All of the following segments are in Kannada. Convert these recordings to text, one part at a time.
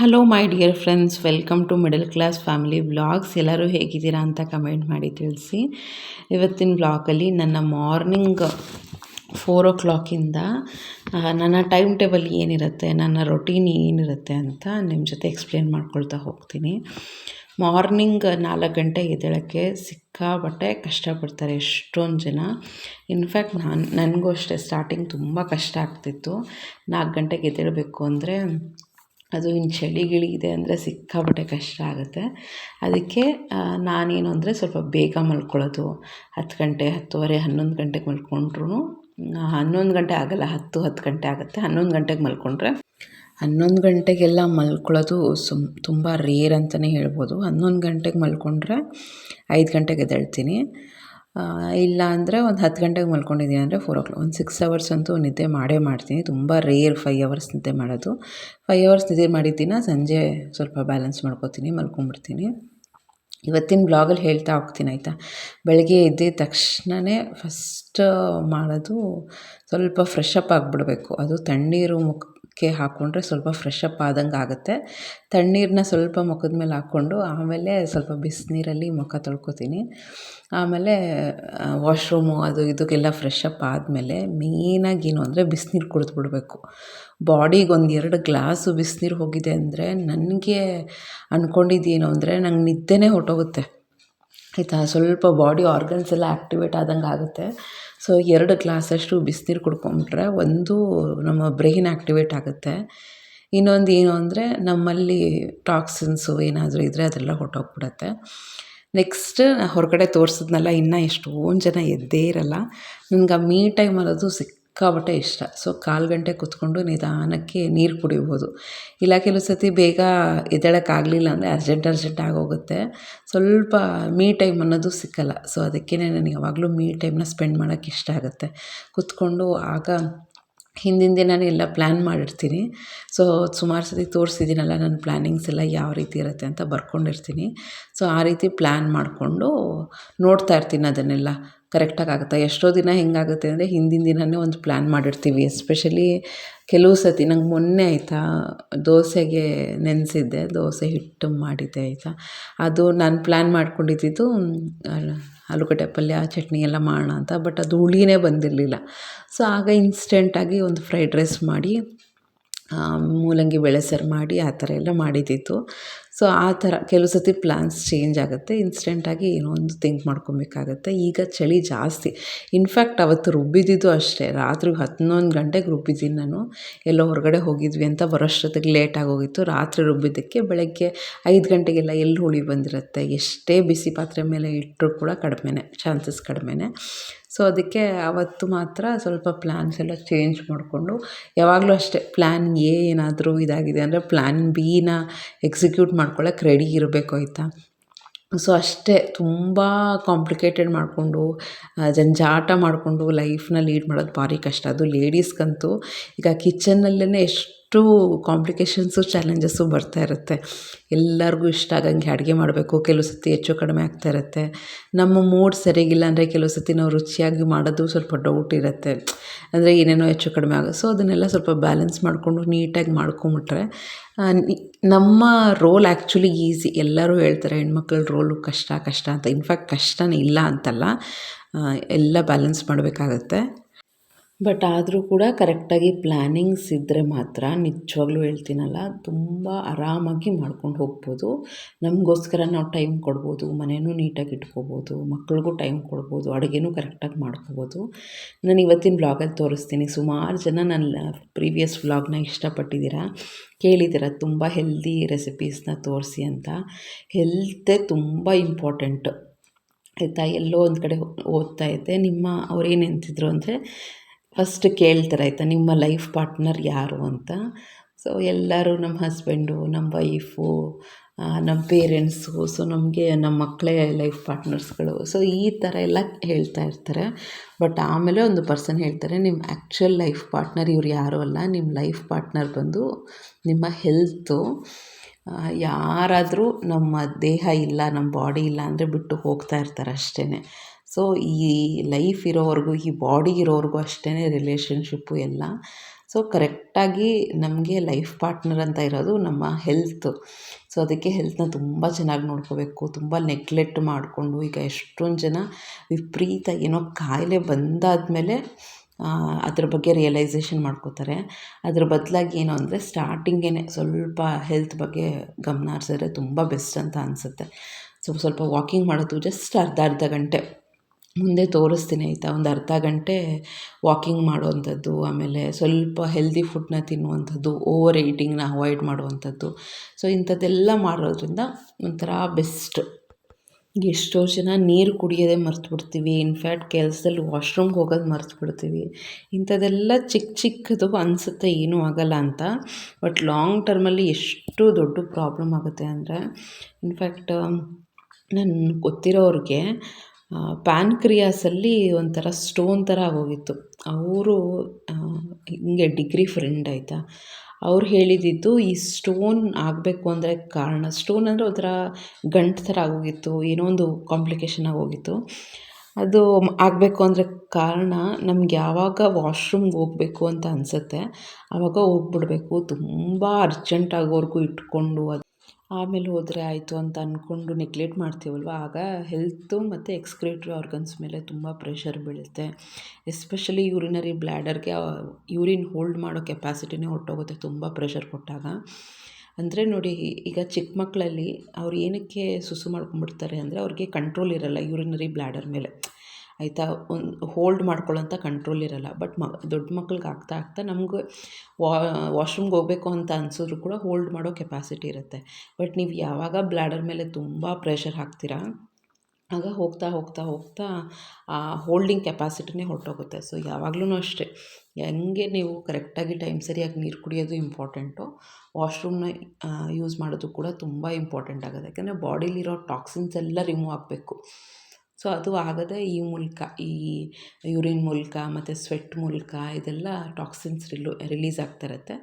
Hello my dear friends welcome to middle class family blogs ಎಲ್ಲರೂ ಹೇಗಿದ್ದೀರಾ ಅಂತ ಕಮೆಂಟ್ ಮಾಡಿ ತಿಳಿಸಿ. ಇವತ್ತಿನ ಬ್ಲಾಗಲ್ಲಿ ನನ್ನ ಮಾರ್ನಿಂಗ್ ಫೋರ್ ಓ ಕ್ಲಾಕಿಂದ ನನ್ನ ಟೈಮ್ ಟೇಬಲ್ ಏನಿರುತ್ತೆ, ನನ್ನ ರೊಟೀನ್ ಏನಿರುತ್ತೆ ಅಂತ ನಿಮ್ಮ ಜೊತೆ ಎಕ್ಸ್ಪ್ಲೇನ್ ಮಾಡ್ಕೊಳ್ತಾ ಹೋಗ್ತೀನಿ. ಮಾರ್ನಿಂಗ್ ನಾಲ್ಕು ಗಂಟೆ ಎದ್ದೇಳೋಕ್ಕೆ ಸಿಕ್ಕಾಪಟ್ಟೆ ಕಷ್ಟಪಡ್ತಾರೆ ಎಷ್ಟೊಂದು ಜನ. ಇನ್ಫ್ಯಾಕ್ಟ್ ನಾನು, ನನಗೂ ಅಷ್ಟೇ ಸ್ಟಾರ್ಟಿಂಗ್ ತುಂಬ ಕಷ್ಟ ಆಗ್ತಿತ್ತು. ನಾಲ್ಕು ಗಂಟೆಗೆ ಎದ್ದೇಳಬೇಕು ಅಂದರೆ ಅದು ಇನ್ನು ಚಳಿ ಗಿಳಿ ಇದೆ ಅಂದರೆ ಸಿಕ್ಕಾಪಟ್ಟೆ ಕಷ್ಟ ಆಗುತ್ತೆ. ಅದಕ್ಕೆ ನಾನೇನು ಅಂದರೆ ಸ್ವಲ್ಪ ಬೇಗ ಮಲ್ಕೊಳ್ಳೋದು. ಹತ್ತು ಗಂಟೆ, ಹತ್ತುವರೆ, ಹನ್ನೊಂದು ಗಂಟೆಗೆ ಮಲ್ಕೊಂಡ್ರೂ ಹನ್ನೊಂದು ಗಂಟೆ ಆಗೋಲ್ಲ, ಹತ್ತು ಹತ್ತು ಗಂಟೆ ಆಗುತ್ತೆ. ಹನ್ನೊಂದು ಗಂಟೆಗೆ ಮಲ್ಕೊಂಡ್ರೆ ಹನ್ನೊಂದು ಗಂಟೆಗೆಲ್ಲ ಮಲ್ಕೊಳ್ಳೋದು ಸುಮ್, ತುಂಬ ರೇರ್ ಅಂತಲೇ ಹೇಳ್ಬೋದು. ಹನ್ನೊಂದು ಗಂಟೆಗೆ ಮಲ್ಕೊಂಡ್ರೆ ಐದು ಗಂಟೆಗೆ ಎದ್ದೇಳ್ತೀನಿ. ಇಲ್ಲ ಅಂದರೆ ಒಂದು ಹತ್ತು ಗಂಟೆಗೆ ಮಲ್ಕೊಂಡಿದ್ದೀನಿ ಅಂದರೆ ಫೋರ್ ಓ ಕ್ಲಾಕ್ ಒಂದು ಸಿಕ್ಸ್ ಅವರ್ಸ್ ಅಂತೂ ನಿದ್ದೆ ಮಾಡೇ ಮಾಡ್ತೀನಿ. ತುಂಬ ರೇರ್ ಫೈವ್ ಅವರ್ಸ್ ನಿದ್ದೆ ಮಾಡೋದು. ಫೈವ್ ಅವರ್ಸ್ ನಿದ್ದೆ ಮಾಡಿದ್ದೀನ ಸಂಜೆ ಸ್ವಲ್ಪ ಬ್ಯಾಲೆನ್ಸ್ ಮಾಡ್ಕೋತೀನಿ, ಮಲ್ಕೊಂಬಿಡ್ತೀನಿ. ಇವತ್ತಿನ ಬ್ಲಾಗಲ್ಲಿ ಹೇಳ್ತಾ ಹೋಗ್ತೀನಿ ಆಯಿತಾ? ಬೆಳಗ್ಗೆ ಎದ್ದಿದ ತಕ್ಷಣವೇ ಫಸ್ಟ್ ಮಾಡೋದು ಸ್ವಲ್ಪ ಫ್ರೆಶ್ ಅಪ್ ಆಗಿಬಿಡ್ಬೇಕು. ಅದು ತಣ್ಣೀರು ಮುಖ ಕ್ಕೆ ಹಾಕ್ಕೊಂಡ್ರೆ ಸ್ವಲ್ಪ ಫ್ರೆಶ್ ಅಪ್ ಆದಂಗೆ ಆಗುತ್ತೆ. ತಣ್ಣೀರನ್ನ ಸ್ವಲ್ಪ ಮುಖದ ಮೇಲೆ ಹಾಕ್ಕೊಂಡು ಆಮೇಲೆ ಸ್ವಲ್ಪ ಬಿಸಿನೀರಲ್ಲಿ ಮುಖ ತೊಳ್ಕೊತೀನಿ. ಆಮೇಲೆ ವಾಶ್ರೂಮು ಅದು ಇದಕ್ಕೆಲ್ಲ ಫ್ರೆಶ್ ಅಪ್ ಆದಮೇಲೆ ಮೇಯ್ನಾಗಿ ಏನು ಅಂದರೆ ಬಿಸಿನೀರು ಕುಡಿದ್ಬಿಡ್ಬೇಕು ಬಾಡಿಗೆ ಒಂದು ಎರಡು ಗ್ಲಾಸು ಬಿಸಿನೀರು ಹೋಗಿದೆ ಅಂದರೆ ನನಗೆ ಅಂದ್ಕೊಂಡಿದ್ದೇನು ಅಂದರೆ ನಂಗೆ ನಿದ್ದೆನೇ ಹೊಟ್ಟೋಗುತ್ತೆ ಆಯಿತಾ? ಸ್ವಲ್ಪ ಬಾಡಿ ಆರ್ಗನ್ಸ್ ಎಲ್ಲ ಆ್ಯಕ್ಟಿವೇಟ್ ಆದಂಗೆ ಆಗುತ್ತೆ. ಸೊ ಎರಡು ಗ್ಲಾಸಷ್ಟು ಬಿಸಿನೀರು ಕುಡ್ಕೊಂಬಿಟ್ರೆ ಒಂದು ನಮ್ಮ ಬ್ರೈನ್ ಆ್ಯಕ್ಟಿವೇಟ್ ಆಗುತ್ತೆ. ಇನ್ನೊಂದು ಏನು ಅಂದರೆ ನಮ್ಮಲ್ಲಿ ಟಾಕ್ಸಿನ್ಸು ಏನಾದರೂ ಇದ್ದರೆ ಅದೆಲ್ಲ ಹೊಟ್ಟೋಗ್ಬಿಡತ್ತೆ ನೆಕ್ಸ್ಟ್ ಹೊರಗಡೆ ತೋರಿಸಿದ್ನಲ್ಲ ಇನ್ನೂ ಎಷ್ಟೊಂದು ಜನ ಎದ್ದೇ ಇರಲ್ಲ. ನನ್ಗೆ ಆ ಮೀ ಟೈಮ್ ಅನ್ನೋದು ಸಿಕ್ ಸಿಕ್ಕಾಪಟ್ಟೆ ಇಷ್ಟ. ಸೊ, ಕಾಲು ಗಂಟೆ ಕೂತ್ಕೊಂಡು ನಿಧಾನಕ್ಕೆ ನೀರು ಕುಡಿಬೋದು. ಇಲ್ಲ, ಕೆಲವು ಸತಿ ಬೇಗ ಎದ್ದೇಳೋಕ್ಕಾಗಲಿಲ್ಲ ಅಂದರೆ ಅರ್ಜೆಂಟ್ ಅರ್ಜೆಂಟ್ ಆಗೋಗುತ್ತೆ. ಸ್ವಲ್ಪ ಮೀ ಟೈಮ್ ಅನ್ನೋದು ಸಿಕ್ಕಲ್ಲ. ಸೊ ಅದಕ್ಕೇ ನನಗೆ ಯಾವಾಗಲೂ ಮೀ ಟೈಮ್ನ ಸ್ಪೆಂಡ್ ಮಾಡೋಕ್ಕೆ ಇಷ್ಟ ಆಗುತ್ತೆ. ಕೂತ್ಕೊಂಡು ಆಗ ಹಿಂದಿನ ದಿನವೇ ಎಲ್ಲ ಪ್ಲ್ಯಾನ್ ಮಾಡಿರ್ತೀನಿ. ಸೊ, ಸುಮಾರು ಸತಿ ತೋರಿಸಿದ್ದೀನಲ್ಲ ನನ್ನ ಪ್ಲ್ಯಾನಿಂಗ್ಸ್ ಎಲ್ಲ ಯಾವ ರೀತಿ ಇರುತ್ತೆ ಅಂತ ಬರ್ಕೊಂಡಿರ್ತೀನಿ. ಸೊ, ಆ ರೀತಿ ಪ್ಲ್ಯಾನ್ ಮಾಡಿಕೊಂಡು ನೋಡ್ತಾ ಇರ್ತೀನಿ ಅದನ್ನೆಲ್ಲ. ಕರೆಕ್ಟಾಗಿ ಆಗುತ್ತಾ ಎಷ್ಟೋ ದಿನ ಹೆಂಗಾಗುತ್ತೆ ಅಂದರೆ ಹಿಂದಿನ ದಿನವೇ ಒಂದು ಪ್ಲ್ಯಾನ್ ಮಾಡಿರ್ತೀವಿ. ಎಸ್ಪೆಷಲಿ ಕೆಲವು ಸತಿ ನಂಗೆ ಮೊನ್ನೆ ಆಯಿತಾ, ದೋಸೆಗೆ ನೆನೆಸಿದ್ದೆ, ದೋಸೆ ಹಿಟ್ಟು ಮಾಡಿದ್ದೆ ಆಯಿತಾ. ಅದು ನಾನು ಪ್ಲ್ಯಾನ್ ಮಾಡ್ಕೊಂಡಿದ್ದಿದ್ದು ಆಲೂಗಡ್ಡೆ ಪಲ್ಯ, ಚಟ್ನಿ ಎಲ್ಲ ಮಾಡೋಣ ಅಂತ, ಬಟ್ ಅದು ಹುಳಿನೇ ಬಂದಿರಲಿಲ್ಲ. ಸೊ ಆಗ ಇನ್ಸ್ಟೆಂಟಾಗಿ ಒಂದು ಫ್ರೈಡ್ ರೈಸ್ ಮಾಡಿ ಮೂಲಂಗಿ ಬೆಳೆ ಸರ್ ಮಾಡಿ ಆ ಥರ ಎಲ್ಲ ಮಾಡಿದ್ದಿತ್ತು ಸೊ ಆ ಥರ ಕೆಲವು ಸತಿ ಪ್ಲ್ಯಾನ್ಸ್ ಚೇಂಜ್ ಆಗುತ್ತೆ. ಇನ್ಸ್ಟೆಂಟಾಗಿ ಏನೋ ಒಂದು ಥಿಂಕ್ ಮಾಡ್ಕೊಬೇಕಾಗತ್ತೆ. ಈಗ ಚಳಿ ಜಾಸ್ತಿ. ಇನ್ಫ್ಯಾಕ್ಟ್ ಅವತ್ತು ರುಬ್ಬಿದ್ದಿದ್ದು ಅಷ್ಟೇ. ರಾತ್ರಿ ಹನ್ನೊಂದು ಗಂಟೆಗೆ ರುಬ್ಬಿದ್ದೀನಿ ನಾನು. ಎಲ್ಲೋ ಹೊರಗಡೆ ಹೋಗಿದ್ವಿ ಅಂತ ಬರೋಷ್ಟೊತ್ತಿಗೆ ಲೇಟಾಗಿ ಹೋಗಿತ್ತು. ರಾತ್ರಿ ರುಬ್ಬಿದ್ದಕ್ಕೆ ಬೆಳಗ್ಗೆ ಐದು ಗಂಟೆಗೆಲ್ಲ ಎಲ್ಲಿ ಹುಳಿ ಬಂದಿರುತ್ತೆ. ಎಷ್ಟೇ ಬಿಸಿ ಪಾತ್ರೆ ಮೇಲೆ ಇಟ್ಟರೂ ಕೂಡ ಕಡಿಮೆನೇ ಚಾನ್ಸಸ್ ಕಡಿಮೆನೇ. ಸೊ ಅದಕ್ಕೆ ಆವತ್ತು ಮಾತ್ರ ಸ್ವಲ್ಪ ಪ್ಲ್ಯಾನ್ಸ್ ಎಲ್ಲ ಚೇಂಜ್ ಮಾಡಿಕೊಂಡು, ಯಾವಾಗಲೂ ಅಷ್ಟೇ ಪ್ಲ್ಯಾನ್ ಎ ಏನಾದರೂ ಇದಾಗಿದೆ ಅಂದರೆ ಪ್ಲ್ಯಾನ್ ಬಿನ ಎಕ್ಸಿಕ್ಯೂಟ್ ಮಾಡ್ಕೊಳ್ಳೋಕೆ ರೆಡಿ ಇರಬೇಕು ಆಯಿತಾ? ಸೊ ಅಷ್ಟೇ ತುಂಬ ಕಾಂಪ್ಲಿಕೇಟೆಡ್ ಮಾಡಿಕೊಂಡು ಜಂಜಾಟ ಮಾಡಿಕೊಂಡು ಲೈಫ್ನ ಲೀಡ್ ಮಾಡೋದು ಭಾರಿ ಕಷ್ಟ. ಅದು ಲೇಡೀಸ್ಗಂತೂ ಈಗ ಕಿಚನ್ನಲ್ಲೇ ಎಷ್ಟು ಅಷ್ಟು ಕಾಂಪ್ಲಿಕೇಶನ್ಸು ಚಾಲೆಂಜಸ್ಸು ಬರ್ತಾ ಇರುತ್ತೆ. ಎಲ್ಲರಿಗೂ ಇಷ್ಟ ಆಗಂಗೆ ಅಡುಗೆ ಮಾಡಬೇಕು, ಕೆಲವು ಸತಿ ಹೆಚ್ಚು ಕಡಿಮೆ ಆಗ್ತಾ ಇರುತ್ತೆ. ನಮ್ಮ ಮೂಡ್ ಸರಿಗಿಲ್ಲ ಅಂದರೆ ಕೆಲವು ಸತಿ ನಾವು ರುಚಿಯಾಗಿ ಮಾಡೋದು ಸ್ವಲ್ಪ ಡೌಟ್ ಇರುತ್ತೆ. ಅಂದರೆ ಏನೇನೋ ಹೆಚ್ಚು ಕಡಿಮೆ ಆಗೋ ಸೊ ಅದನ್ನೆಲ್ಲ ಸ್ವಲ್ಪ ಬ್ಯಾಲೆನ್ಸ್ ಮಾಡಿಕೊಂಡು ನೀಟಾಗಿ ಮಾಡ್ಕೊಂಬಿಟ್ರೆ ನಮ್ಮ ರೋಲ್ ಆ್ಯಕ್ಚುಲಿ ಈಸಿ ಎಲ್ಲರೂ ಹೇಳ್ತಾರೆ, ಹೆಣ್ಮಕ್ಳ ರೋಲು ಕಷ್ಟ ಕಷ್ಟ ಅಂತ. ಇನ್ಫ್ಯಾಕ್ಟ್ ಕಷ್ಟನೇ ಇಲ್ಲ ಅಂತಲ್ಲ. ಎಲ್ಲ ಬ್ಯಾಲೆನ್ಸ್ ಮಾಡಬೇಕಾಗತ್ತೆ. ಬಟ್ ಆದರೂ ಕೂಡ ಕರೆಕ್ಟಾಗಿ ಪ್ಲ್ಯಾನಿಂಗ್ಸ್ ಇದ್ದರೆ ಮಾತ್ರ ನಿಜವಾಗ್ಲೂ ಹೇಳ್ತೀನಲ್ಲ, ತುಂಬ ಆರಾಮಾಗಿ ಮಾಡ್ಕೊಂಡು ಹೋಗ್ಬೋದು. ನಮಗೋಸ್ಕರ ನಾವು ಟೈಮ್ ಕೊಡ್ಬೋದು ಮನೆಯೂ ನೀಟಾಗಿ ಇಟ್ಕೋಬೋದು, ಮಕ್ಳಿಗೂ ಟೈಮ್ ಕೊಡ್ಬೋದು, ಅಡುಗೆನೂ ಕರೆಕ್ಟಾಗಿ ಮಾಡ್ಕೋಬೋದು. ನಾನು ಇವತ್ತಿನ ಬ್ಲಾಗಲ್ಲಿ ತೋರಿಸ್ತೀನಿ. ಸುಮಾರು ಜನ ನನ್ನ ಪ್ರೀವಿಯಸ್ ವ್ಲಾಗ್ನ ಇಷ್ಟಪಟ್ಟಿದ್ದೀರಾ? ಕೇಳಿದ್ದೀರ? ತುಂಬ ಹೆಲ್ದಿ ರೆಸಿಪೀಸ್ನ ತೋರಿಸಿ ಅಂತ. ಹೆಲ್ತೆ ತುಂಬ ಇಂಪಾರ್ಟೆಂಟ್ ಆಯಿತಾ? ಎಲ್ಲೋ ಒಂದು ಕಡೆ ಓದ್ತಾ ಇದ್ದೆ. ನಿಮ್ಮ ಅವ್ರೇನು ಅಂತಿದ್ರು ಅಂದರೆ ಫಸ್ಟ್ ಕೇಳ್ತಾರೆ, ಆಯಿತಾ? ನಿಮ್ಮ ಲೈಫ್ ಪಾರ್ಟ್ನರ್ ಯಾರು ಅಂತ? ಸೊ ಎಲ್ಲರೂ ನಮ್ಮ ಹಸ್ಬೆಂಡು ನಮ್ಮ ವೈಫು ನಮ್ಮ ಪೇರೆಂಟ್ಸು ಸೊ ನಮಗೆ ನಮ್ಮ ಮಕ್ಕಳೇ ಲೈಫ್ ಪಾರ್ಟ್ನರ್ಸ್ಗಳು ಸೊ ಈ ಥರ ಎಲ್ಲ ಹೇಳ್ತಾ ಇರ್ತಾರೆ. ಬಟ್ ಆಮೇಲೆ ಒಂದು ಪರ್ಸನ್ ಹೇಳ್ತಾರೆ, ನಿಮ್ಮ ಆ್ಯಕ್ಚುಯಲ್ ಲೈಫ್ ಪಾರ್ಟ್ನರ್ ಇವ್ರು ಯಾರೂ ಅಲ್ಲ? ನಿಮ್ಮ ಲೈಫ್ ಪಾರ್ಟ್ನರ್ ಬಂದು ನಿಮ್ಮ ಹೆಲ್ತು ಯಾರಾದರೂ ನಮ್ಮ ದೇಹ ಇಲ್ಲ, ನಮ್ಮ ಬಾಡಿ ಇಲ್ಲ ಅಂದರೆ ಬಿಟ್ಟು ಹೋಗ್ತಾ ಇರ್ತಾರೆ ಅಷ್ಟೇ ಸೊ, ಈ ಲೈಫ್ ಇರೋವರೆಗೂ, ಈ ಬಾಡಿ ಇರೋವರೆಗೂ ಅಷ್ಟೇ ರಿಲೇಷನ್ಶಿಪ್ಪು ಎಲ್ಲ. ಸೊ, ಕರೆಕ್ಟಾಗಿ ನಮಗೆ ಲೈಫ್ ಪಾರ್ಟ್ನರ್ ಅಂತ ಇರೋದು ನಮ್ಮ ಹೆಲ್ತ್. ಸೊ, ಅದಕ್ಕೆ ಹೆಲ್ತ್ನ ತುಂಬ ಚೆನ್ನಾಗಿ ನೋಡ್ಕೋಬೇಕು, ತುಂಬ ನೆಗ್ಲೆಕ್ಟ್ ಮಾಡಿಕೊಂಡು ಈಗ ಎಷ್ಟೊಂದು ಜನ ವಿಪರೀತ ಏನೋ ಕಾಯಿಲೆ ಬಂದಾದಮೇಲೆ ಅದ್ರ ಬಗ್ಗೆ ರಿಯಲೈಸೇಷನ್ ಮಾಡ್ಕೋತಾರೆ. ಅದ್ರ ಬದಲಾಗಿ ಏನು ಅಂದರೆ ಸ್ಟಾರ್ಟಿಂಗೇ ಸ್ವಲ್ಪ ಹೆಲ್ತ್ ಬಗ್ಗೆ ಗಮನ ಹರಿಸಿದ್ರೆ ತುಂಬ ಬೆಸ್ಟ್ ಅಂತ ಅನಿಸುತ್ತೆ. ಸೊ, ಸ್ವಲ್ಪ ವಾಕಿಂಗ್ ಮಾಡೋದು ಜಸ್ಟ್ ಅರ್ಧ ಅರ್ಧ ಗಂಟೆ. ಮುಂದೆ ತೋರಿಸ್ತೀನಿ, ಆಯಿತಾ? ಒಂದು ಅರ್ಧ ಗಂಟೆ ವಾಕಿಂಗ್ ಮಾಡುವಂಥದ್ದು, ಆಮೇಲೆ ಸ್ವಲ್ಪ ಹೆಲ್ದಿ ಫುಡ್ನ ತಿನ್ನುವಂಥದ್ದು ಓವರ್ ಈಟಿಂಗ್ನ ಅವಾಯ್ಡ್ ಮಾಡುವಂಥದ್ದು. ಸೊ ಇಂಥದ್ದೆಲ್ಲ ಮಾಡೋದ್ರಿಂದ ಒಂಥರ ಬೆಸ್ಟ್ ಎಷ್ಟೋ ಜನ ನೀರು ಕುಡಿಯೋದೇ ಮರ್ತು ಬಿಡ್ತೀವಿ ಇನ್ಫ್ಯಾಕ್ಟ್ ಕೆಲಸದಲ್ಲಿ ವಾಶ್ರೂಮ್ಗೆ ಹೋಗೋದು ಮರ್ತು ಬಿಡ್ತೀವಿ ಇಂಥದ್ದೆಲ್ಲ ಚಿಕ್ಕ ಚಿಕ್ಕದು ಅನಿಸುತ್ತೆ, ಏನೂ ಆಗಲ್ಲ ಅಂತ. ಬಟ್ ಲಾಂಗ್ ಟರ್ಮಲ್ಲಿ ಎಷ್ಟು ದೊಡ್ಡ ಪ್ರಾಬ್ಲಮ್ ಆಗುತ್ತೆ ಅಂದರೆ ಇನ್ಫ್ಯಾಕ್ಟ್ ನಾನು ಗೊತ್ತಿರೋರಿಗೆ ಪ್ಯಾನ್ಕ್ರಿಯಾಸಲ್ಲಿ ಒಂಥರ ಸ್ಟೋನ್ ಥರ ಆಗೋಗಿತ್ತು ಅವರು ಹಿಂಗೆ ಡಿಗ್ರಿ ಫ್ರೆಂಡ್ ಆಯಿತಾ, ಅವ್ರು ಹೇಳಿದಿದ್ದು ಈ ಸ್ಟೋನ್ ಆಗಬೇಕು ಅಂದರೆ ಕಾರಣ, ಸ್ಟೋನ್ ಅಂದರೆ ಒಂಥರ ಗಂಟು ಥರ ಆಗೋಗಿತ್ತು, ಏನೋ ಒಂದು ಕಾಂಪ್ಲಿಕೇಶನ್ ಆಗೋಗಿತ್ತು ಅದು ಆಗಬೇಕು ಅಂದರೆ ಕಾರಣ, ನಮ್ಗೆ ಯಾವಾಗ ವಾಶ್ರೂಮ್ಗೆ ಹೋಗ್ಬೇಕು ಅಂತ ಅನಿಸುತ್ತೆ ಆವಾಗ ಹೋಗ್ಬಿಡ್ಬೇಕು. ತುಂಬ ಅರ್ಜೆಂಟ್ ಆಗೋವರೆಗೂ ಇಟ್ಕೊಂಡು ಅದು ಆಮೇಲೆ ಹೋದರೆ ಆಯಿತು ಅಂತ ಅಂದ್ಕೊಂಡು ನೆಗ್ಲೆಕ್ಟ್ ಮಾಡ್ತೀವಲ್ವ? ಆಗ ಹೆಲ್ತು ಮತ್ತು ಎಕ್ಸ್ಕ್ರೇಟ್ರಿ ಆರ್ಗನ್ಸ್ ಮೇಲೆ ತುಂಬ ಪ್ರೆಷರ್ ಬೀಳುತ್ತೆ. ಎಸ್ಪೆಷಲಿ ಯೂರಿನರಿ ಬ್ಲ್ಯಾಡರ್ಗೆ ಯೂರಿನ್ ಹೋಲ್ಡ್ ಮಾಡೋ ಕೆಪಾಸಿಟಿನೇ ಹೊರ್ಟೋಗುತ್ತೆ ತುಂಬ ಪ್ರೆಷರ್ ಕೊಟ್ಟಾಗ. ಅಂದರೆ ನೋಡಿ ಈಗ ಚಿಕ್ಕ ಮಕ್ಕಳಲ್ಲಿ ಅವ್ರು ಏನಕ್ಕೆ ಸುಸು ಮಾಡ್ಕೊಂಡ್ಬಿಡ್ತಾರೆ ಅಂದರೆ ಅವ್ರಿಗೆ ಕಂಟ್ರೋಲ್ ಇರೋಲ್ಲ ಯೂರಿನರಿ ಬ್ಲ್ಯಾಡರ್ ಮೇಲೆ. ಆಯಿತಾ? ಒಂದು ಹೋಲ್ಡ್ ಮಾಡ್ಕೊಳ್ಳೋಂಥ ಕಂಟ್ರೋಲ್ ಇರೋಲ್ಲ. ಬಟ್ ಮ, ದೊಡ್ಡ ಮಕ್ಳಿಗೆ ಆಗ್ತಾ ಆಗ್ತಾ ನಮ್ಗೆ ವಾಶ್ರೂಮ್ಗೆ ಹೋಗಬೇಕು ಅಂತ ಅನ್ಸಿದ್ರು ಕೂಡ ಹೋಲ್ಡ್ ಮಾಡೋ ಕೆಪಾಸಿಟಿ ಇರುತ್ತೆ. ಬಟ್ ನೀವು ಯಾವಾಗ ಬ್ಲ್ಯಾಡರ್ ಮೇಲೆ ತುಂಬ ಪ್ರೆಷರ್ ಹಾಕ್ತೀರಾ, ಆಗ ಹೋಗ್ತಾ ಹೋಗ್ತಾ ಹೋಗ್ತಾ ಆ ಹೋಲ್ಡಿಂಗ್ ಕೆಪಾಸಿಟಿನೇ ಹೊರಟೋಗುತ್ತೆ. ಸೊ ಯಾವಾಗಲೂ ಅಷ್ಟೇ. ಹೆಂಗೆ ನೀವು ಕರೆಕ್ಟಾಗಿ ಟೈಮ್ ಸರಿಯಾಗಿ ನೀರು ಕುಡಿಯೋದು ಇಂಪಾರ್ಟೆಂಟು ವಾಶ್ರೂಮ್ನ ಯೂಸ್ ಮಾಡೋದು ಕೂಡ ತುಂಬ ಇಂಪಾರ್ಟೆಂಟ್ ಆಗುತ್ತೆ. ಯಾಕಂದರೆ ಬಾಡಿಲಿರೋ ಟಾಕ್ಸಿನ್ಸ್ ಎಲ್ಲ ರಿಮೂವ್ ಆಗಬೇಕು. ಸೊ ಅದು ಆಗದೆ ಈ ಮೂಲಕ, ಈ ಯೂರಿನ್ ಮೂಲಕ ಮತ್ತು ಸ್ವೆಟ್ ಮೂಲಕ ಇದೆಲ್ಲ ಟಾಕ್ಸಿನ್ಸ್ ರಿಲೂ ರಿಲೀಸ್ ಆಗ್ತಾ ಇರುತ್ತೆ.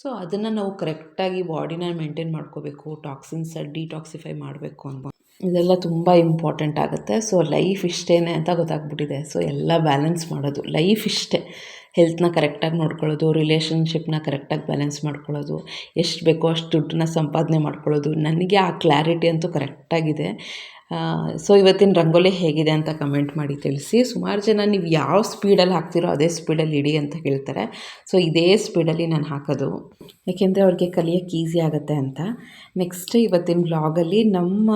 ಸೊ ಅದನ್ನು ನಾವು ಕರೆಕ್ಟಾಗಿ ಬಾಡಿನ ಮೇಂಟೈನ್ ಮಾಡ್ಕೋಬೇಕು ಟಾಕ್ಸಿನ್ಸ್ ಡಿಟಾಕ್ಸಿಫೈ ಮಾಡಬೇಕು ಅನ್ಬೋದು ಇದೆಲ್ಲ ತುಂಬ ಇಂಪಾರ್ಟೆಂಟ್ ಆಗುತ್ತೆ. ಸೊ ಲೈಫ್ ಇಷ್ಟೇ ಅಂತ ಗೊತ್ತಾಗ್ಬಿಟ್ಟಿದೆ. ಸೊ ಎಲ್ಲ ಬ್ಯಾಲೆನ್ಸ್ ಮಾಡೋದು ಲೈಫ್ ಇಷ್ಟೇ. ಹೆಲ್ತ್ನ ಕರೆಕ್ಟಾಗಿ ನೋಡ್ಕೊಳ್ಳೋದು ರಿಲೇಷನ್ಶಿಪ್ನ ಕರೆಕ್ಟಾಗಿ ಬ್ಯಾಲೆನ್ಸ್ ಮಾಡ್ಕೊಳ್ಳೋದು, ಎಷ್ಟು ಬೇಕೋ ಅಷ್ಟು ದುಡ್ಡನ್ನ ಸಂಪಾದನೆ ಮಾಡ್ಕೊಳ್ಳೋದು, ನನಗೆ ಆ ಕ್ಲಾರಿಟಿ ಅಂತೂ ಕರೆಕ್ಟಾಗಿದೆ ಸೊ ಇವತ್ತಿನ ರಂಗೋಲಿ ಹೇಗಿದೆ ಅಂತ ಕಮೆಂಟ್ ಮಾಡಿ ತಿಳಿಸಿ. ಸುಮಾರು ಜನ ನೀವು ಯಾವ ಸ್ಪೀಡಲ್ಲಿ ಹಾಕ್ತಿರೋ ಅದೇ ಸ್ಪೀಡಲ್ಲಿ ಇಡಿ ಅಂತ ಹೇಳ್ತಾರೆ. ಸೊ ಇದೇ ಸ್ಪೀಡಲ್ಲಿ ನಾನು ಹಾಕೋದು. ಏಕೆಂದರೆ ಅವ್ರಿಗೆ ಕಲಿಯೋಕ್ಕೆ ಈಸಿ ಆಗುತ್ತೆ ಅಂತ. ನೆಕ್ಸ್ಟ್ ಇವತ್ತಿನ ಬ್ಲಾಗಲ್ಲಿ ನಮ್ಮ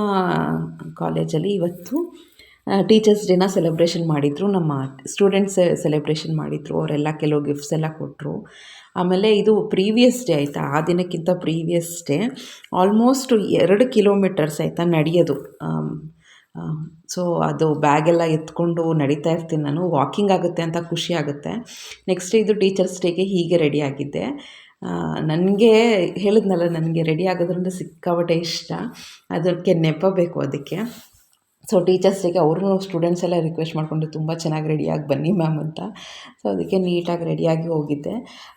ಕಾಲೇಜಲ್ಲಿ ಇವತ್ತು ಟೀಚರ್ಸ್ ಡೇನ ಸೆಲೆಬ್ರೇಷನ್ ಮಾಡಿದರು, ನಮ್ಮ ಸ್ಟೂಡೆಂಟ್ಸ್ ಸೆಲೆಬ್ರೇಷನ್ ಮಾಡಿದರು, ಅವರೆಲ್ಲ ಕೆಲವು ಗಿಫ್ಟ್ಸ್ ಎಲ್ಲ ಕೊಟ್ಟರು ಆಮೇಲೆ ಇದು ಪ್ರೀವಿಯಸ್ ಡೇ ಆಯಿತಾ, ಆ ದಿನಕ್ಕಿಂತ ಪ್ರೀವಿಯಸ್ ಡೇ ಆಲ್ಮೋಸ್ಟ್ ಎರಡು ಕಿಲೋಮೀಟರ್ಸ್ ಆಯಿತಾ ನಡೆಯೋದು. ಸೊ ಅದು ಬ್ಯಾಗೆಲ್ಲ ಎತ್ಕೊಂಡು ನಡೀತಾ ಇರ್ತೀನಿ ನಾನು ವಾಕಿಂಗ್ ಆಗುತ್ತೆ ಅಂತ ಖುಷಿ ಆಗುತ್ತೆ. ನೆಕ್ಸ್ಟ್ ಇದು ಟೀಚರ್ಸ್ ಡೇಗೆ ಹೀಗೆ ರೆಡಿ ಆಗಿದ್ದೆ. ನನಗೆ ಹೇಳಿದ್ನಲ್ಲ, ನನಗೆ ರೆಡಿ ಆಗೋದ್ರಿಂದ ಸಿಕ್ಕಾಪಟ್ಟೆ ಇಷ್ಟ. ಅದಕ್ಕೆ ನೆಪ ಬೇಕು ಅದಕ್ಕೆ. ಸೊ ಟೀಚರ್ಸ್ ಡೇಗೆ ಅವ್ರೂ ಸ್ಟೂಡೆಂಟ್ಸ್ ಎಲ್ಲ ರಿಕ್ವೆಸ್ಟ್ ಮಾಡಿಕೊಂಡು ತುಂಬ ಚೆನ್ನಾಗಿ ರೆಡಿಯಾಗಿ ಬನ್ನಿ ಮ್ಯಾಮ್ ಅಂತ. ಸೊ ಅದಕ್ಕೆ ನೀಟಾಗಿ ರೆಡಿಯಾಗಿ ಹೋಗಿದ್ದೆ.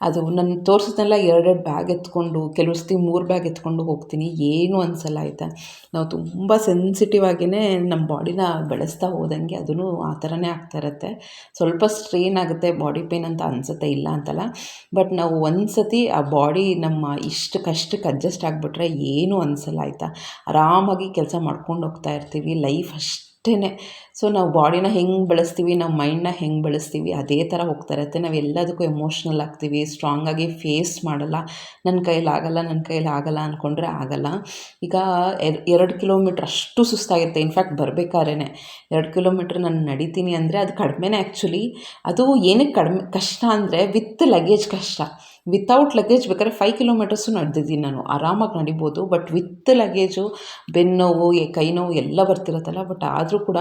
ಅದು ನನ್ನ ತೋರಿಸಿದ್ನೆಲ್ಲ ಎರಡೆರಡು ಬ್ಯಾಗ್ ಎತ್ಕೊಂಡು, ಕೆಲವು ಸತಿ ಮೂರು ಬ್ಯಾಗ್ ಎತ್ಕೊಂಡು ಹೋಗ್ತೀನಿ. ಏನೂ ಅನಿಸಲ್ಲ ಆಯಿತಾ? ನಾವು ತುಂಬ ಸೆನ್ಸಿಟಿವ್ ಆಗಿಯೇ ನಮ್ಮ ಬಾಡಿನ ಬೆಳೆಸ್ತಾ ಹೋದಂಗೆ ಅದೂ ಆ ಥರನೇ ಆಗ್ತಾ ಇರುತ್ತೆ. ಸ್ವಲ್ಪ ಸ್ಟ್ರೈನ್ ಆಗುತ್ತೆ ಬಾಡಿ ಪೇನ್ ಅಂತ ಅನ್ಸುತ್ತೆ, ಇಲ್ಲ ಅಂತಲ್ಲ. ಬಟ್ ನಾವು ಒಂದು ಸತಿ ಆ ಬಾಡಿ ನಮ್ಮ ಇಷ್ಟು ಕಷ್ಟಕ್ಕೆ ಅಡ್ಜಸ್ಟ್ ಆಗಿಬಿಟ್ರೆ ಏನೂ ಅನಿಸಲ್ಲ ಆಯಿತಾ? ಆರಾಮಾಗಿ ಕೆಲಸ ಮಾಡ್ಕೊಂಡು ಹೋಗ್ತಾ ಇರ್ತೀವಿ. ಲೈಫ್ ಅಷ್ಟೇ ಸೊ ನಾವು ಬಾಡಿನ ಹೆಂಗೆ ಬಳಸ್ತೀವಿ, ನಾವು ಮೈಂಡನ್ನ ಹೆಂಗೆ ಬಳಸ್ತೀವಿ, ಅದೇ ಥರ ಹೋಗ್ತಾ ಇರುತ್ತೆ ನಾವು ಎಲ್ಲದಕ್ಕೂ ಎಮೋಷ್ನಲ್ ಆಗ್ತೀವಿ ಸ್ಟ್ರಾಂಗಾಗಿ ಫೇಸ್ ಮಾಡಲ್ಲ. ನನ್ನ ಕೈಯಲ್ಲಿ ಆಗಲ್ಲ ನನ್ನ ಕೈಯಲ್ಲಿ ಆಗಲ್ಲ ಅಂದ್ಕೊಂಡ್ರೆ ಆಗಲ್ಲ. ಈಗ ಎರಡು ಕಿಲೋಮೀಟ್ರ್ ಅಷ್ಟು ಸುಸ್ತಾಗಿರುತ್ತೆ. ಇನ್ಫ್ಯಾಕ್ಟ್ ಬರಬೇಕಾದ್ರೇ ಎರಡು ಕಿಲೋಮೀಟ್ರ್ ನಾನು ನಡಿತೀನಿ ಅಂದರೆ ಅದು ಕಡಿಮೆನೇ ಆ್ಯಕ್ಚುಲಿ ಅದು ಏನಕ್ಕೆ ಕಡಿಮೆ, ಕಷ್ಟ ಅಂದರೆ ವಿತ್ ಲಗೇಜ್ ಕಷ್ಟ. ವಿತೌಟ್ ಲಗೇಜ್ ಬೇಕಾದ್ರೆ ಫೈವ್ ಕಿಲೋಮೀಟರ್ಸು ನಡೆದಿದ್ದೀನಿ ನಾನು. ಆರಾಮಾಗಿ ನಡಿಬೋದು ಬಟ್ ವಿತ್ ಲಗೇಜು ಬೆನ್ನೋವು ಕೈ ನೋವು ಎಲ್ಲ ಬರ್ತಿರತ್ತಲ್ಲ ಬಟ್ ಆದರೂ ಕೂಡ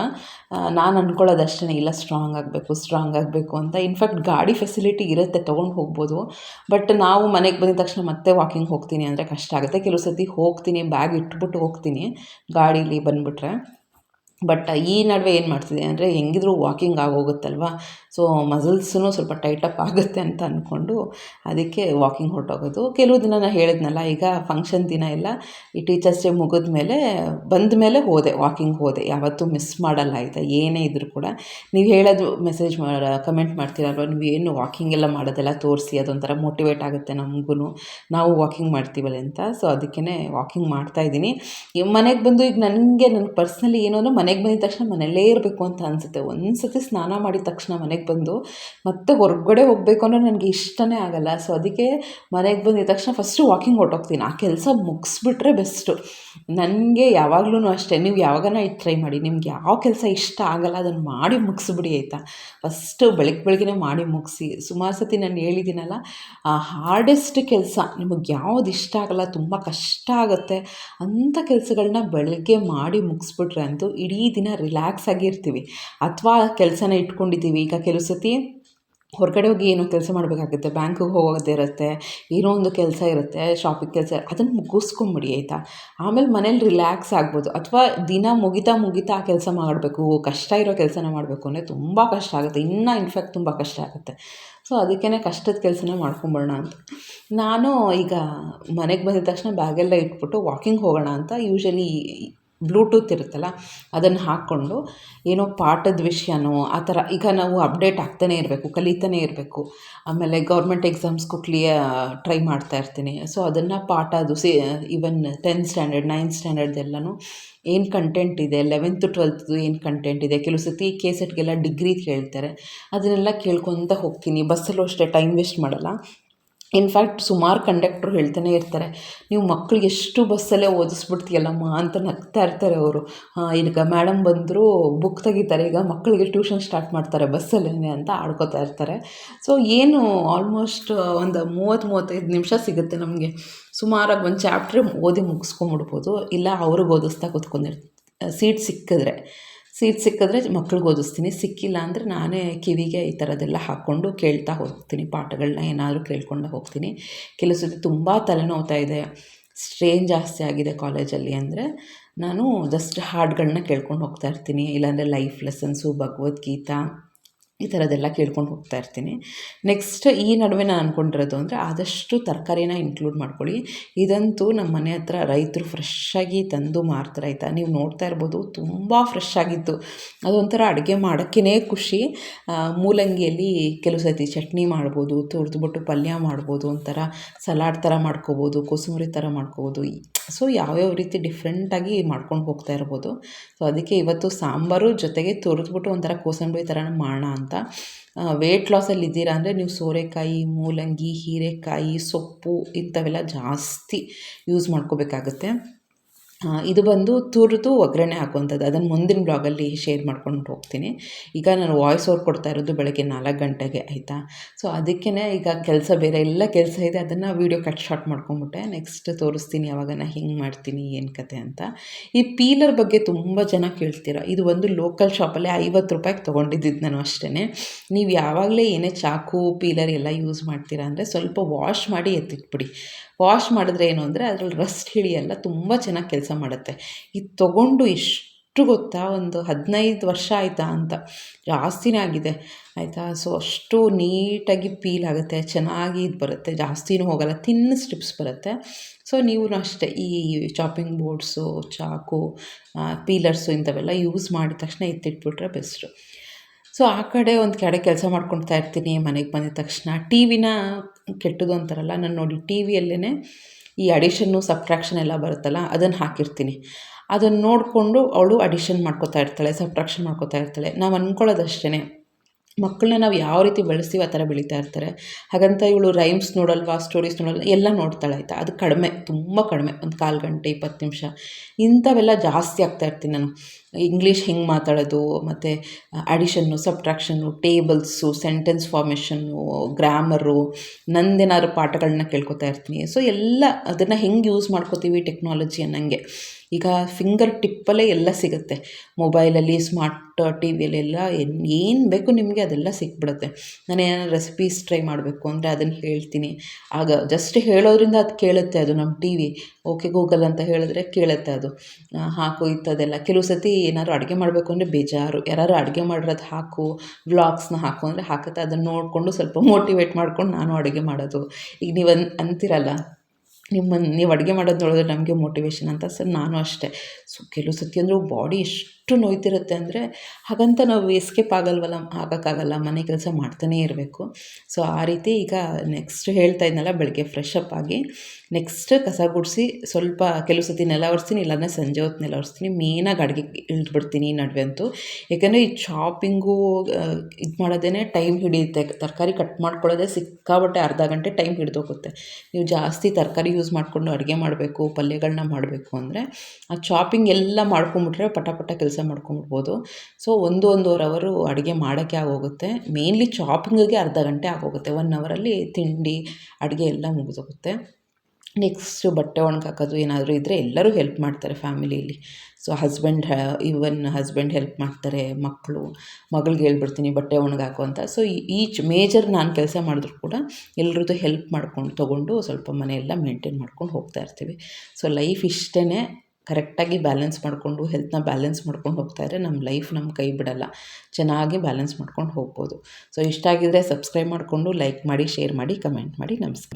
ನಾನು ಅಂದ್ಕೊಳ್ಳೋದು ಅಷ್ಟೇ ಇಲ್ಲ ಸ್ಟ್ರಾಂಗ್ ಆಗಬೇಕು ಸ್ಟ್ರಾಂಗ್ ಆಗಬೇಕು ಅಂತ. ಇನ್ಫ್ಯಾಕ್ಟ್ ಗಾಡಿ ಫೆಸಿಲಿಟಿ ಇರುತ್ತೆ, ತೊಗೊಂಡು ಹೋಗ್ಬೋದು ಬಟ್ ನಾವು ಮನೆಗೆ ಬಂದಿದ ತಕ್ಷಣ ಮತ್ತೆ ವಾಕಿಂಗ್ ಹೋಗ್ತೀನಿ ಅಂದರೆ ಕಷ್ಟ ಆಗುತ್ತೆ. ಕೆಲವು ಸರ್ತಿ ಹೋಗ್ತೀನಿ ಬ್ಯಾಗ್ ಇಟ್ಬಿಟ್ಟು ಹೋಗ್ತೀನಿ, ಗಾಡೀಲಿ ಬಂದುಬಿಟ್ರೆ. ಬಟ್ ಈ ನಡುವೆ ಏನು ಮಾಡ್ತಿದ್ದೆ ಅಂದರೆ, ಹೆಂಗಿದ್ರು ವಾಕಿಂಗ್ ಆಗೋಗುತ್ತಲ್ವ? ಸೊ ಮಸಲ್ಸೂ ಸ್ವಲ್ಪ ಟೈಟಪ್ ಆಗುತ್ತೆ ಅಂತ ಅಂದ್ಕೊಂಡು ಅದಕ್ಕೆ ವಾಕಿಂಗ್ ಹೊರಟೋಗೋದು. ಕೆಲವು ದಿನ ನಾನು ಹೇಳಿದ್ನಲ್ಲ, ಈಗ ಫಂಕ್ಷನ್ ದಿನ ಎಲ್ಲ ಈ ಟೀಚರ್ಸ್ ಡೇ ಮುಗಿದ ಮೇಲೆ, ಬಂದ ಮೇಲೆ ಹೋದೆ ವಾಕಿಂಗ್ ಹೋದೆ. ಯಾವತ್ತೂ ಮಿಸ್ ಮಾಡಲ್ಲ ಆಯಿತಾ? ಏನೇ ಇದ್ದರೂ ಕೂಡ. ನೀವು ಹೇಳೋದು ಮೆಸೇಜ್ ಮಾಡ ಕಮೆಂಟ್ ಮಾಡ್ತೀರಲ್ವ? ನೀವು ಏನು ವಾಕಿಂಗ್ ಎಲ್ಲ ಮಾಡೋದೆಲ್ಲ ತೋರಿಸಿ, ಅದೊಂಥರ ಮೋಟಿವೇಟ್ ಆಗುತ್ತೆ ನಮಗೂ ನಾವು ವಾಕಿಂಗ್ ಮಾಡ್ತೀವಲ್ಲ ಅಂತ. ಸೊ ಅದಕ್ಕೇ ವಾಕಿಂಗ್ ಮಾಡ್ತಾಯಿದ್ದೀನಿ ಮನೆಗೆ ಬಂದು ಈಗ ನನಗೆ ನನ್ನ ಪರ್ಸ್ನಲಿ ಏನೋ ಮನೆಗೆ ಬಂದಿದ ತಕ್ಷಣ ಮನೆಯಲ್ಲೇ ಇರಬೇಕು ಅಂತ ಅನಿಸುತ್ತೆ. ಒಂದು ಸತಿ ಸ್ನಾನ ಮಾಡಿದ ತಕ್ಷಣ ಮನೆಗೆ ಬಂದು ಮತ್ತೆ ಹೊರಗಡೆ ಹೋಗಬೇಕು ಅಂದರೆ ನನಗೆ ಇಷ್ಟನೇ ಆಗಲ್ಲ. ಸೊ ಅದಕ್ಕೆ ಮನೆಗೆ ಬಂದಿದ ತಕ್ಷಣ ಫಸ್ಟು ವಾಕಿಂಗ್ ಹೊರ್ಟೋಗ್ತೀನಿ. ಆ ಕೆಲಸ ಮುಗಿಸ್ಬಿಟ್ರೆ ಬೆಸ್ಟು ನನಗೆ ಯಾವಾಗ್ಲೂ ಅಷ್ಟೇ. ನೀವು ಯಾವಾಗನ ಇದು ಟ್ರೈ ಮಾಡಿ. ನಿಮ್ಗೆ ಯಾವ ಕೆಲಸ ಇಷ್ಟ ಆಗಲ್ಲ ಅದನ್ನು ಮಾಡಿ ಮುಗಿಸ್ಬಿಡಿ ಆಯಿತಾ? ಫಸ್ಟು ಬೆಳಗ್ಗೆ ಬೆಳಗ್ಗೆ ಮಾಡಿ ಮುಗಿಸಿ. ಸುಮಾರು ಸತಿ ನಾನು ಹೇಳಿದ್ದೀನಲ್ಲ, ಆ ಹಾರ್ಡೆಸ್ಟ್ ಕೆಲಸ ನಿಮಗೆ ಯಾವ್ದು ಇಷ್ಟ ಆಗಲ್ಲ, ತುಂಬ ಕಷ್ಟ ಆಗುತ್ತೆ, ಅಂಥ ಕೆಲಸಗಳನ್ನ ಬೆಳಗ್ಗೆ ಮಾಡಿ ಮುಗಿಸ್ಬಿಟ್ರೆ ಅಂತೂ ಇಡೀ ದಿನ ರಿಲ್ಯಾಕ್ಸ್ ಆಗಿರ್ತೀವಿ. ಅಥವಾ ಕೆಲಸನ ಇಟ್ಕೊಂಡಿದ್ದೀವಿ. ಈಗ ಕೆಲವು ಸತಿ ಹೊರಗಡೆ ಹೋಗಿ ಏನೋ ಕೆಲಸ ಮಾಡಬೇಕಾಗುತ್ತೆ, ಬ್ಯಾಂಕಿಗೆ ಹೋಗೋದಿರುತ್ತೆ ಏನೋ ಒಂದು ಕೆಲಸ ಇರುತ್ತೆ, ಶಾಪಿಂಗ್ ಕೆಲಸ, ಅದನ್ನು ಮುಗಿಸ್ಕೊಂಬಿಡಿ ಆಯಿತಾ? ಆಮೇಲೆ ಮನೇಲಿ ರಿಲ್ಯಾಕ್ಸ್ ಆಗ್ಬೋದು. ಅಥವಾ ದಿನ ಮುಗಿತಾ ಮುಗಿತಾ ಆ ಕೆಲಸ ಮಾಡಬೇಕು, ಕಷ್ಟ ಇರೋ ಕೆಲಸನ ಮಾಡಬೇಕು ಅಂದರೆ ತುಂಬ ಕಷ್ಟ ಆಗುತ್ತೆ. ಇನ್ನೂ ಇನ್ಫ್ಯಾಕ್ಟ್ ತುಂಬ ಕಷ್ಟ ಆಗುತ್ತೆ. ಸೊ ಅದಕ್ಕೇ ಕಷ್ಟದ ಕೆಲಸನ ಮಾಡ್ಕೊಂಬಿಡೋಣ ಅಂತ. ನಾನು ಈಗ ಮನೆಗೆ ಬಂದಿದ ತಕ್ಷಣ ಬ್ಯಾಗೆಲ್ಲ ಇಟ್ಬಿಟ್ಟು ವಾಕಿಂಗ್ ಹೋಗೋಣ ಅಂತ ಯೂಶ್ವಲಿ ಬ್ಲೂಟೂತ್ ಇರುತ್ತಲ್ಲ, ಅದನ್ನು ಹಾಕ್ಕೊಂಡು ಏನೋ ಪಾಠದ ವಿಷಯನೋ, ಆ ಥರ ಈಗ ನಾವು ಅಪ್ಡೇಟ್ ಆಗ್ತಾನೇ ಇರಬೇಕು, ಕಲಿತಾನೇ ಇರಬೇಕು. ಆಮೇಲೆ ಗೌರ್ಮೆಂಟ್ ಎಕ್ಸಾಮ್ಸ್ಗೂ ಕ್ಲಿಯರ್ ಟ್ರೈ ಮಾಡ್ತಾ ಇರ್ತೀನಿ. ಸೊ, ಅದನ್ನು ಪಾಠ ಅದು ಸಿ ಈವನ್ ಟೆಂತ್ ಸ್ಟ್ಯಾಂಡರ್ಡ್ ನೈನ್ತ್ ಸ್ಟ್ಯಾಂಡರ್ಡ್ದೆಲ್ಲನೂ ಏನು ಕಂಟೆಂಟ್ ಇದೆ ಲೆವೆಂತು ಟ್ವೆಲ್ತ್ದು ಏನು ಕಂಟೆಂಟ್ ಇದೆ? ಕೆಲವು ಸತಿ ಕೆ ಸೆಟ್ಗೆಲ್ಲ ಡಿಗ್ರಿ ಕೇಳ್ತಾರೆ. ಅದನ್ನೆಲ್ಲ ಕೇಳ್ಕೊತ ಹೋಗ್ತೀನಿ. ಬಸ್ಸಲ್ಲೂ ಅಷ್ಟೇ ಟೈಮ್ ವೇಸ್ಟ್ ಮಾಡಲ್ಲ. ಇನ್ಫ್ಯಾಕ್ಟ್ ಸುಮಾರು ಕಂಡಕ್ಟ್ರು ಹೇಳ್ತಾನೆ ಇರ್ತಾರೆ. ನೀವು ಮಕ್ಕಳಿಗೆ ಎಷ್ಟು ಬಸ್ಸಲ್ಲೇ ಓದಿಸ್ಬಿಡ್ತೀಯಲ್ಲಮ್ಮ ಅಂತ ನಗ್ತಾ ಇರ್ತಾರೆ ಅವರು. ಈಗ ಮೇಡಮ್ ಬಂದರು ಬುಕ್ ತೆಗಿತಾರೆ. ಈಗ ಮಕ್ಕಳಿಗೆ ಟ್ಯೂಷನ್ ಸ್ಟಾರ್ಟ್ ಮಾಡ್ತಾರೆ ಬಸ್ಸಲ್ಲೇ ಅಂತ ಆಡ್ಕೋತಾ ಇರ್ತಾರೆ. ಸೊ ಏನು ಆಲ್ಮೋಸ್ಟ್ ಒಂದು ಮೂವತ್ತು ಮೂವತ್ತೈದು ನಿಮಿಷ ಸಿಗುತ್ತೆ ನಮಗೆ. ಸುಮಾರಾಗಿ ಒಂದು ಚಾಪ್ಟ್ರ್ ಓದಿ ಮುಗಿಸ್ಕೊಂಬಿಡ್ಬೋದು. ಇಲ್ಲ, ಅವ್ರಿಗೆ ಓದಿಸ್ತಾ ಕೂತ್ಕೊಂಡಿರ್ತ ಸೀಟ್ ಸಿಕ್ಕಿದ್ರೆ. ಸೀಟ್ ಸಿಕ್ಕಿದ್ರೆ ಮಕ್ಳಿಗೆ ಓದಿಸ್ತೀನಿ. ಸಿಕ್ಕಿಲ್ಲ ಅಂದರೆ ನಾನೇ ಕಿವಿಗೆ ಈ ಥರದ್ದೆಲ್ಲ ಹಾಕ್ಕೊಂಡು ಕೇಳ್ತಾ ಹೋಗ್ತೀನಿ. ಪಾಠಗಳನ್ನ ಏನಾದರೂ ಕೇಳ್ಕೊಂಡು ಹೋಗ್ತೀನಿ. ಕೆಲವು ಸತಿ ತುಂಬ ತಲೆನೋವ್ತಾ ಇದೆ. ಸ್ಟ್ರೇನ್ ಜಾಸ್ತಿ ಆಗಿದೆ ಕಾಲೇಜಲ್ಲಿ ಅಂದರೆ ನಾನು ಜಸ್ಟ್ ಹಾಡುಗಳನ್ನ ಕೇಳ್ಕೊಂಡು ಹೋಗ್ತಾ ಇರ್ತೀನಿ. ಇಲ್ಲಾಂದರೆ ಲೈಫ್ ಲೆಸನ್ಸು ಭಗವದ್ಗೀತಾ ಈ ಥರದ್ದೆಲ್ಲ ಕೇಳ್ಕೊಂಡು ಹೋಗ್ತಾ ಇರ್ತೀನಿ. ನೆಕ್ಸ್ಟ್ ಈ ನಡುವೆ ನಾನು ಅಂದ್ಕೊಂಡಿರೋದು ಅಂದರೆ ಆದಷ್ಟು ತರಕಾರಿನ ಇನ್ಕ್ಲೂಡ್ ಮಾಡ್ಕೊಳ್ಳಿ. ಇದಂತೂ ನಮ್ಮ ಮನೆ ಹತ್ರ ರೈತರು ಫ್ರೆಶ್ಶಾಗಿ ತಂದು ಮಾರ್ತಾರೆ ಆಯಿತಾ? ನೀವು ನೋಡ್ತಾ ಇರ್ಬೋದು, ತುಂಬ ಫ್ರೆಶ್ ಆಗಿತ್ತು. ಅದೊಂಥರ ಅಡುಗೆ ಮಾಡೋಕ್ಕೇ ಖುಷಿ. ಮೂಲಂಗಿಯಲ್ಲಿ ಕೆಲವು ಸತಿ ಚಟ್ನಿ ಮಾಡ್ಬೋದು ತುರಿದ್ಬಿಟ್ಟು ಪಲ್ಯ ಮಾಡ್ಬೋದು, ಒಂಥರ ಸಲಾಡ್ ಥರ ಮಾಡ್ಕೋಬೋದು, ಕೋಸಂಬರಿ ಥರ ಮಾಡ್ಕೋಬೋದು. ಸೊ ಯಾವ್ಯಾವ ರೀತಿ ಡಿಫ್ರೆಂಟಾಗಿ ಮಾಡ್ಕೊಂಡು ಹೋಗ್ತಾ ಇರ್ಬೋದು. ಸೊ ಅದಕ್ಕೆ ಇವತ್ತು ಸಾಂಬಾರು ಜೊತೆಗೆ ತುರಿದ್ಬಿಟ್ಟು ಒಂಥರ ಕೋಸಂಬರಿ ಥರ ಮಾಡೋಣ ಅಂತ ವೆಯ್ಟ್ ಲಾಸಲ್ಲಿ ಇದ್ದೀರಾ ಅಂದರೆ ನೀವು ಸೋರೆಕಾಯಿ ಮೂಲಂಗಿ ಹೀರೆಕಾಯಿ ಸೊಪ್ಪು ಇಂಥವೆಲ್ಲ ಜಾಸ್ತಿ ಯೂಸ್ ಮಾಡ್ಕೋಬೇಕಾಗುತ್ತೆ. ಇದು ಬಂದು ತುರಿದು ಒಗ್ಗರಣೆ ಹಾಕುವಂಥದ್ದು. ಅದನ್ನು ಮುಂದಿನ ಬ್ಲಾಗಲ್ಲಿ ಶೇರ್ ಮಾಡ್ಕೊಂಡು ಹೋಗ್ತೀನಿ. ಈಗ ನಾನು ವಾಯ್ಸ್ ಓವರ್ ಕೊಡ್ತಾ ಇರೋದು ಬೆಳಗ್ಗೆ ನಾಲ್ಕು ಗಂಟೆಗೆ, ಆಯಿತಾ? ಸೊ ಅದಕ್ಕೇ ಈಗ ಕೆಲಸ ಬೇರೆ ಎಲ್ಲ ಕೆಲಸ ಇದೆ. ಅದನ್ನು ವೀಡಿಯೋ ಕಟ್ ಶಾರ್ಟ್ ಮಾಡ್ಕೊಂಬಿಟ್ಟೆ. ನೆಕ್ಸ್ಟ್ ತೋರಿಸ್ತೀನಿ ಯಾವಾಗ ನಾನು ಹಿಂಗೆ ಮಾಡ್ತೀನಿ, ಏನು ಕತೆ ಅಂತ. ಈ ಪೀಲರ್ ಬಗ್ಗೆ ತುಂಬ ಜನ ಕೇಳ್ತೀರ? ಇದು ಒಂದು ಲೋಕಲ್ ಶಾಪಲ್ಲಿ ಐವತ್ತು ರೂಪಾಯಿಗೆ ತೊಗೊಂಡಿದ್ದು ನಾನು ಅಷ್ಟೇ ನೀವು ಯಾವಾಗಲೇ ಏನೇ ಚಾಕು ಪೀಲರ್ ಎಲ್ಲ ಯೂಸ್ ಮಾಡ್ತೀರಾ ಅಂದರೆ ಸ್ವಲ್ಪ ವಾಶ್ ಮಾಡಿ ಎತ್ತಿಟ್ಬಿಡಿ. ವಾಶ್ ಮಾಡಿದ್ರೆ ಏನು ಅಂದರೆ ಅದರಲ್ಲಿ ರಸ್ಟ್ ಹಿಡಿಯಲ್ಲ ತುಂಬ ಚೆನ್ನಾಗಿ ಕೆಲಸ ಮಾಡುತ್ತೆ. ಇದು ತೊಗೊಂಡು ಎಷ್ಟು ಗೊತ್ತಾ? ಒಂದು ಹದಿನೈದು ವರ್ಷ ಆಯಿತಾ ಅಂತ. ಜಾಸ್ತಿನೇ ಆಗಿದೆ. ಆಯಿತಾ? ಸೊ ಅಷ್ಟು ನೀಟಾಗಿ ಪೀಲ್ ಆಗುತ್ತೆ, ಚೆನ್ನಾಗಿ ಇದು ಬರುತ್ತೆ. ಜಾಸ್ತಿನೂ ಹೋಗಲ್ಲ ತಿನ್ನ ಸ್ಟ್ರಿಪ್ಸ್ ಬರುತ್ತೆ. ಸೊ ನೀವು ಅಷ್ಟೇ, ಈ ಚಾಪಿಂಗ್ ಬೋರ್ಡ್ಸು ಚಾಕು ಪೀಲರ್ಸು ಇಂಥವೆಲ್ಲ ಯೂಸ್ ಮಾಡಿದ ತಕ್ಷಣ ಎತ್ತಿಟ್ಬಿಟ್ರೆ ಬೆಸ್ಟು ಸೊ ಆ ಕಡೆ ಒಂದು ಕಡೆ ಕೆಲಸ ಮಾಡ್ಕೊಳ್ತಾ ಇರ್ತೀನಿ, ಮನೆಗೆ ಬಂದಿದ ತಕ್ಷಣ. ಟಿ ವಿನ ಕೆಟ್ಟದು ಅಂತಾರಲ್ಲ, ನಾನು ನೋಡಿ ಟಿ ವಿಯಲ್ಲೇ ಈ ಅಡಿಷನ್ನು ಸಬ್ಟ್ರಾಕ್ಷನ್ ಎಲ್ಲ ಬರುತ್ತಲ್ಲ ಅದನ್ನು ಹಾಕಿರ್ತೀನಿ. ಅದನ್ನು ನೋಡಿಕೊಂಡು ಅವಳು ಅಡಿಷನ್ ಮಾಡ್ಕೋತಾ ಇರ್ತಾಳೆ ಸಬ್ಟ್ರಾಕ್ಷನ್ ಮಾಡ್ಕೋತಾ ಇರ್ತಾಳೆ. ನಾವು ಅಂದ್ಕೊಳ್ಳೋದು ಅಷ್ಟೇ ಮಕ್ಕಳನ್ನ ನಾವು ಯಾವ ರೀತಿ ಬೆಳೆಸ್ತೀವಿ, ಆ ಥರ ಬೆಳೀತಾ ಇರ್ತಾರೆ. ಹಾಗಂತ ಇವಳು ರೈಮ್ಸ್ ನೋಡಲ್ವಾ ಸ್ಟೋರೀಸ್ ನೋಡಲ್ವಾ, ಎಲ್ಲ ನೋಡ್ತಾಳೆ ಆಯಿತಾ. ಅದು ಕಡಿಮೆ, ತುಂಬ ಕಡಿಮೆ. ಒಂದು ಕಾಲು ಗಂಟೆ, ಇಪ್ಪತ್ತು ನಿಮಿಷ, ಇಂಥವೆಲ್ಲ ಜಾಸ್ತಿ ಆಗ್ತಾ ಇರ್ತೀನಿ ನಾನು. ಇಂಗ್ಲೀಷ್ ಹೆಂಗೆ ಮಾತಾಡೋದು, ಮತ್ತು addition subtraction tables sentence formation grammar ನಂದೇನಾದ್ರು ಪಾಠಗಳನ್ನ ಕೇಳ್ಕೊತಾ ಇರ್ತೀನಿ. ಸೊ ಎಲ್ಲ ಅದನ್ನು ಹೆಂಗೆ ಯೂಸ್ ಮಾಡ್ಕೋತೀವಿ ಟೆಕ್ನಾಲಜಿ ಅನ್ನಂಗೆ. ಈಗ ಫಿಂಗರ್ ಟಿಪ್ಪಲ್ಲೇ ಎಲ್ಲ ಸಿಗುತ್ತೆ. ಮೊಬೈಲಲ್ಲಿ ಸ್ಮಾರ್ಟ್ ಟಿ ವಿಯಲ್ಲೆಲ್ಲ ಏನು ಬೇಕು ನಿಮಗೆ ಅದೆಲ್ಲ ಸಿಕ್ಬಿಡುತ್ತೆ. ನಾನು ಏನಾದ್ರು ರೆಸಿಪೀಸ್ ಟ್ರೈ ಮಾಡಬೇಕು ಅಂದರೆ ಅದನ್ನು ಹೇಳ್ತೀನಿ. ಆಗ ಜಸ್ಟ್ ಹೇಳೋದ್ರಿಂದ ಅದು ಕೇಳುತ್ತೆ ಅದು ನಮ್ಮ ಟಿ ವಿ ಓಕೆ ಗೂಗಲ್ ಅಂತ ಹೇಳಿದ್ರೆ ಕೇಳುತ್ತೆ ಅದು. ಹಾಕು ಇಂಥದ್ದೆಲ್ಲ ಕೆಲವು ಸತಿ ಏನಾದ್ರು ಅಡುಗೆ ಮಾಡಬೇಕು ಅಂದರೆ ಬೇಜಾರು. ಯಾರಾದ್ರು ಅಡುಗೆ ಮಾಡಿರೋದು ಹಾಕು, ವ್ಲಾಗ್ಸ್ನ ಹಾಕು ಅಂದರೆ ಹಾಕುತ್ತೆ. ಅದನ್ನು ನೋಡಿಕೊಂಡು ಸ್ವಲ್ಪ ಮೋಟಿವೇಟ್ ಮಾಡ್ಕೊಂಡು ನಾನು ಅಡುಗೆ ಮಾಡೋದು. ಈಗ ನೀವು ಅಂತೀರಲ್ಲ ನಿಮ್ಮನ್ನು ನೀವು ಅಡುಗೆ ಮಾಡೋದು ನೋಡಿದ್ರೆ ನಮಗೆ ಮೋಟಿವೇಶನ್ ಅಂತ ಸರ್ ನಾನು ಅಷ್ಟೇ. ಸೊ, ಕೆಲವು ಸತಿ ಅಂದರೂ ಬಾಡಿ ಎಷ್ಟು ನೋಯ್ತಿರುತ್ತೆ ಅಂದರೆ ಹಾಗಂತ ನಾವು ಎಸ್ಕೇಪ್ ಆಗಲ್ವಲ್ಲ, ಆಗೋಕ್ಕಾಗಲ್ಲ, ಮನೆ ಕೆಲಸ ಮಾಡ್ತಾನೇ ಇರಬೇಕು. ಸೊ ಆ ರೀತಿ ಈಗ ನೆಕ್ಸ್ಟ್ ಹೇಳ್ತಾ ಇದ್ನಲ್ಲ ಬೆಳಗ್ಗೆ ಫ್ರೆಶ್ ಅಪ್ ಆಗಿ ನೆಕ್ಸ್ಟ್ ಕಸ ಗುಡಿಸಿ ಸ್ವಲ್ಪ ಕೆಲವು ಸತಿ ನೆಲ ಒರೆಸ್ತೀನಿ, ಇಲ್ಲಾಂದರೆ ಸಂಜೆ ಹೊತ್ತು ನೆಲ ಒರೆಸ್ತೀನಿ ಮೇನಾಗಿ ಅಡುಗೆ ಇಳಿದ್ಬಿಡ್ತೀನಿ ನಡುವೆ ಅಂತೂ. ಯಾಕೆಂದರೆ ಈ ಶಾಪಿಂಗು ಇದು ಮಾಡೋದೇ ಟೈಮ್ ಹಿಡಿಯುತ್ತೆ. ತರಕಾರಿ ಕಟ್ ಮಾಡ್ಕೊಳ್ಳೋದೇ ಸಿಕ್ಕಾಬಟ್ಟೆ ಅರ್ಧ ಗಂಟೆ ಟೈಮ್ ಹಿಡಿದೋಗುತ್ತೆ. ನೀವು ಜಾಸ್ತಿ ತರಕಾರಿ ಯೂಸ್ ಮಾಡಿಕೊಂಡು ಅಡುಗೆ ಮಾಡಬೇಕು ಪಲ್ಯಗಳನ್ನ ಮಾಡಬೇಕು ಅಂದರೆ, ಆ ಚಾಪಿಂಗ್ ಎಲ್ಲ ಮಾಡ್ಕೊಂಬಿಟ್ರೆ ಪಟ ಪಟ ಕೆಲಸ ಮಾಡ್ಕೊಂಬಿಡ್ಬೋದು ಸೊ ಒಂದು ಒಂದೂವರೆ ಅವರು ಅಡುಗೆ ಮಾಡೋಕ್ಕೆ ಆಗೋಗುತ್ತೆ. ಮೇನ್ಲಿ ಚಾಪಿಂಗಿಗೆ ಅರ್ಧ ಗಂಟೆ ಆಗೋಗುತ್ತೆ. ಒನ್ ಅವರಲ್ಲಿ ತಿಂಡಿ, ಅಡುಗೆ ಎಲ್ಲ ಮುಗಿದೋಗುತ್ತೆ. ನೆಕ್ಸ್ಟ್ ಬಟ್ಟೆ ಒಣಗಾಕೋದು ಏನಾದರೂ ಇದ್ದರೆ ಎಲ್ಲರೂ ಹೆಲ್ಪ್ ಮಾಡ್ತಾರೆ ಫ್ಯಾಮಿಲಿಯಲ್ಲಿ so husband even husband help ಮಾಡ್ತಾರೆ ಮಕ್ಕಳು ಮಗಳಿಗೆ ಹೇಳ್ಬಿಡ್ತೀನಿ ಬಟ್ಟೆ ಒಣಗಾಕು ಅಂತ. ಸೊ ಈಚ್ ಮೇಜರ್ ನಾನು ಕೆಲಸ ಮಾಡಿದ್ರು ಕೂಡ ಎಲ್ಲರದ್ದು ಹೆಲ್ಪ್ ಮಾಡ್ಕೊಂಡು, ತೊಗೊಂಡು ಸ್ವಲ್ಪ ಮನೆಯೆಲ್ಲ ಮೇಂಟೈನ್ ಮಾಡ್ಕೊಂಡು ಹೋಗ್ತಾ ಇರ್ತೀವಿ. ಸೊ ಲೈಫ್ ಇಷ್ಟೇ ಕರೆಕ್ಟಾಗಿ ಬ್ಯಾಲೆನ್ಸ್ ಮಾಡಿಕೊಂಡು, ಹೆಲ್ತ್ನ ಬ್ಯಾಲೆನ್ಸ್ ಮಾಡ್ಕೊಂಡು ಹೋಗ್ತಾ ನಮ್ಮ ಲೈಫ್ ನಮ್ಮ ಕೈ ಬಿಡಲ್ಲ. ಚೆನ್ನಾಗಿ ಬ್ಯಾಲೆನ್ಸ್ ಮಾಡ್ಕೊಂಡು ಹೋಗ್ಬೋದು. ಸೊ ಇಷ್ಟ ಆಗಿದ್ದರೆ ಸಬ್ಸ್ಕ್ರೈಬ್ ಮಾಡಿಕೊಂಡು ಲೈಕ್ ಮಾಡಿ, ಶೇರ್ ಮಾಡಿ, ಕಮೆಂಟ್ ಮಾಡಿ. ನಮಸ್ಕಾರ.